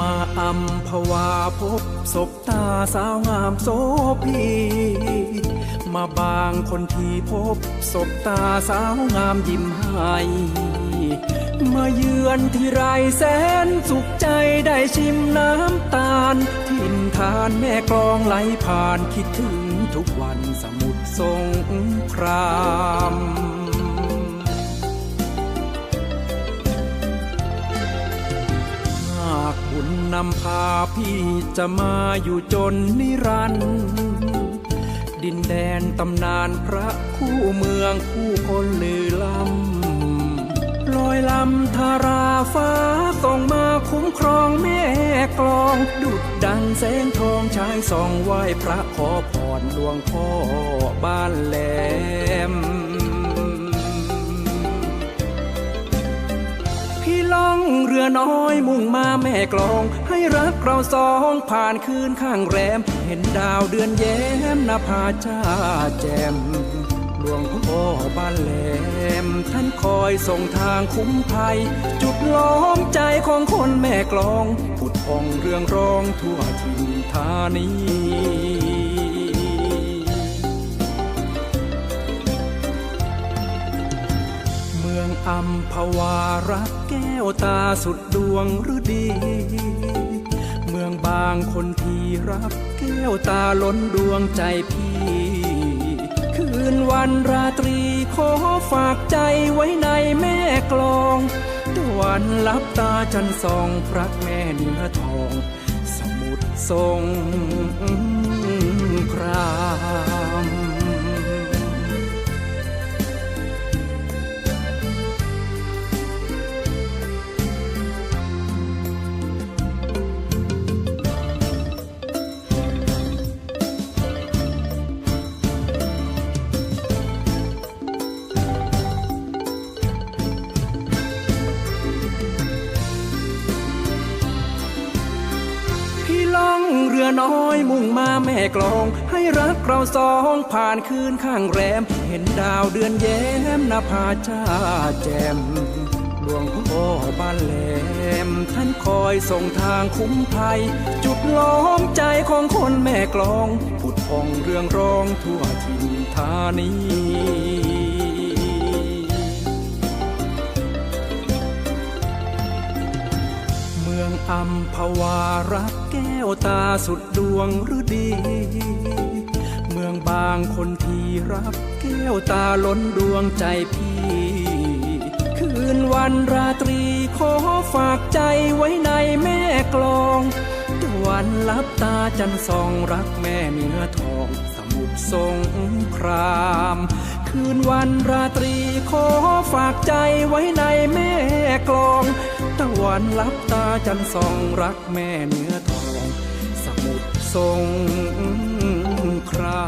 ำภาวาพบศพตาสาวงามโสพีมาบางคนที่พบศพตาสาวงามยิ้มให้มาเยือนที่ไรแสนสุขใจได้ชิมน้ำตาล ทินทานแม่กลองไหลผ่านคิดถึงทุกวันสมุทรสงคราม บุญนำพาพี่จะมาอยู่จนนิรันดร์ดินแดนตำนานพระคู่เมืองคู่คนลือลำลอยลำทาราฟ้าส่งมาคุ้มครองแม่กลอง ดุดดังแสงทองชายส่องไหว้พระขอพรหลวงพ่อบ้านแหลม พี่ล่องเรือน้อยมุ่งมาแม่กลอง ให้รักเราสองผ่านคืนข้างแรม เห็นดาวเดือนแย้มนภาจ้าแจ่มหลวงพ่อบ้านแหลม ท่านคอยส่งทางคุ้มภัย จุดล้อมใจของคนแม่กลองผุดพองเรื่องร้องทั่วถิ่นธานี อัมพวารักแก้วตาสุดดวงฤดี เมืองบางคนที่รักแก้วตาล้นดวงใจพี่ คืนวันราตรีขอฝากใจไว้ในแม่กลองตะวันลับตาจันทร์ส่องพระแม่เนื้อทอง สมุทรทรงครา เรือน้อยมุ่งมาแม่กลอง ให้รักเราสองผ่านคืนข้างแรม เห็นดาวเดือนแย้มนภาจ้าแจ่มหลวงพ่อบ้านแหลม ท่านคอยส่งทางคุ้มภัย จุดล้อมใจของคนแม่กลองผุดพองเรื่องร้องทั่วถิ่นธานี มืองอัมพวารักแก้วตาสุดดวงฤดี เมืองบางคนที่รักแก้วตาล้นดวงใจพี่ คืนวันราตรีขอฝากใจไว้ในแม่กลองตะวันลับตาจันทร์ส่องรักแม่เนื้อทองสมุทรสงคราม คืนวันราตรีขอฝากใจไว้ในแม่กลอง ตะวันลับตาจันทร์ส่องรักแม่เนื้อทอง สมุทรงครา